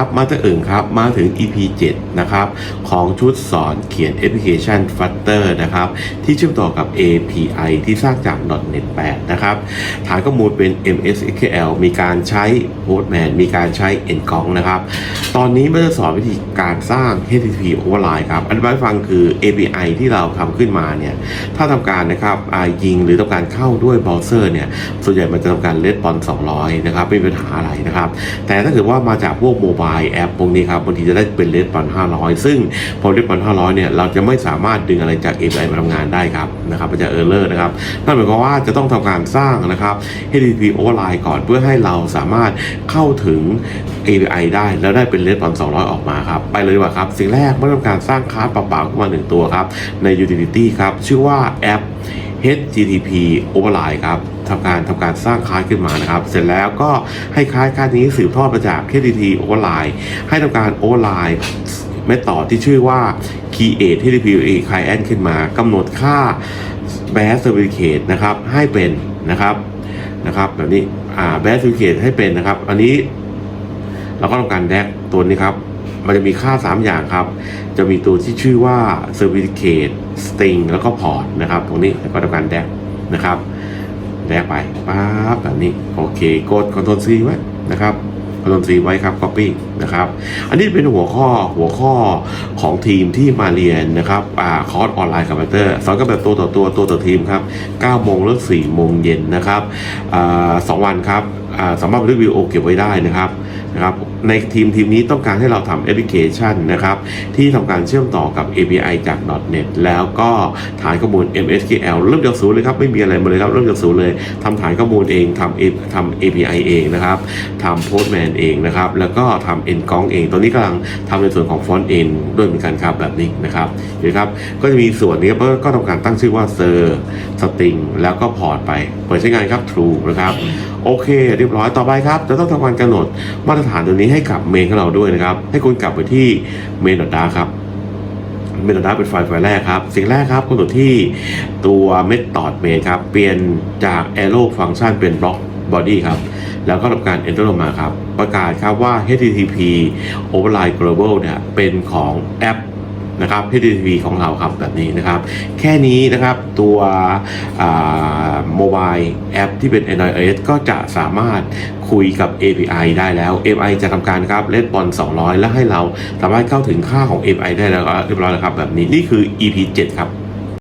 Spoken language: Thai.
ครับมาถึงอื่นครับมาถึง EP 7นะครับของชุดสอนเขียนแอปพลิเคชัน Flutter นะครับที่เชื่อมต่อกับ API ที่สร้างจาก .NET 8นะครับฐานข้อมูลเป็น MS SQL มีการใช้ Postman มีการใช้ Ngong นะครับตอนนี้ม่ได้สอนวิธีการสร้าง HTTP Override ครับอธิบายฟังคือ API ที่เราทำขึ้นมาเนี่ยถ้าทำการนะครับยิงหรือต้องการเข้าด้วยเบราว์เซอร์เนี่ยส่วนใหญ่มันจะทำการเลดบอล200นะครับไม่มีปัญหาอะไรนะครับแต่ถ้าเกิดว่ามาจากพวกโมบายแอปพวกนี้ครับบางทีจะได้เป็นเลดบอล500ซึ่งพอเลดบอล500เนี่ยเราจะไม่สามารถดึงอะไรจาก API มาทำงานได้ครับนะครับมันจะเออร์เลอร์นะครับนั่นหมายความว่าจะต้องทำการสร้างนะครับ HTTP override ก่อนเพื่อให้เราสามารถเข้าถึง API ได้แล้วได้เป็นเลดบอล200ออกมาครับไปเลยดีกว่าครับสิ่งแรกเมื่อทำการสร้างคลาสเปล่าๆขึ้นมาหนึ่งตัวครับใน utility ครับชื่อว่าแอป HTTP override ครับทำการทำการสร้างคลาสขึ้นมานะครับ เสร็จแล้วก็ให้คลาสคลาสนี้สืบทอดมาจาก HTTP override ให้ทำการ override เมธอดที่ชื่อว่า create HTTP client ขึ้นมากำหนดค่า bash certificate นะครับ ให้เป็นนะครับนะครับแบบนี้อ่า bash certificate ให้เป็นนะครับ อันนี้เราก็ทำการแดกตัวนี้ครับ มันจะมีค่า 3 อย่างครับ จะมีตัวที่ชื่อว่า certificate string แล้วก็ port นะครับ ตรงนี้แล้วก็ทำการแดกนะครับแดกไปปั๊บแบบนี้ โอเคกด Ctrl C ไว้นะครับ Ctrl C ไว้ครับ Copy นะครับ อันนี้เป็นหัวข้อหัวข้อของทีมที่มาเรียนนะครับอ่าคอร์สออนไลน์คอมพิวเตอร์สอนกันแบบตัวต่อตัวตัวต่อทีมครับ9โมงเลิก4โมงเย็นนะครับอ่าสองวันครับ สามารถบันทึกวิดีโอเก็บไว้ได้นะครับนะครับ ในทีมทีมนี้ต้องการให้เราทำแอปพลิเคชันนะครับ ที่ทำการเชื่อมต่อกับ API จาก .NET แล้วก็ฐานข้อมูล MSQL เริ่มจากศูนย์เลยครับ ไม่มีอะไรมาเลยครับ เริ่มจากศูนย์เลยทำฐานข้อมูลเองทำทำ API เองนะครับทำ Postman เองนะครับ แล้วก็ทำ Ngong เอง ตอนนี้กำลังทำในส่วนของ Front End ด้วยเหมือนกันครับแบบนี้นะครับเห็นครับ ก็จะมีส่วนนี้ก็ทำการตั้งชื่อว่า Ser String แล้วก็พอร์ตไปเปิดใช้งานครับ True นะครับโอเคเรียบร้อยต่อไปครับจะต้องทำการกำหนดมาตรฐานตัวนี้ให้กับเมนของเราด้วยนะครับ ให้คุณกลับไปที่เมนดอทดาครับเมนดอทดาเป็นไฟล์ไฟล์แรกครับ สิ่งแรกครับกำหนดที่ตัวเมธอดเมนครับเปลี่ยนจาก arrow function เป็น block body ครับแล้วก็ทำการ enter ลงมาครับ ประกาศครับว่า http override global เนี่ยเป็นของแอป นะครับทีดีทีของเราครับแบบนี้นะครับ แค่นี้นะครับตัวโมบายแอปที่เป็น Android OS ก็จะสามารถคุยกับ API ได้แล้ว API จะทำการครับเลดบอล200 แล้วให้เราสามารถเข้าถึงค่าของ API ได้แล้วเรียบร้อยแล้วครับแบบนี้นี่คือ EP 7 ครับ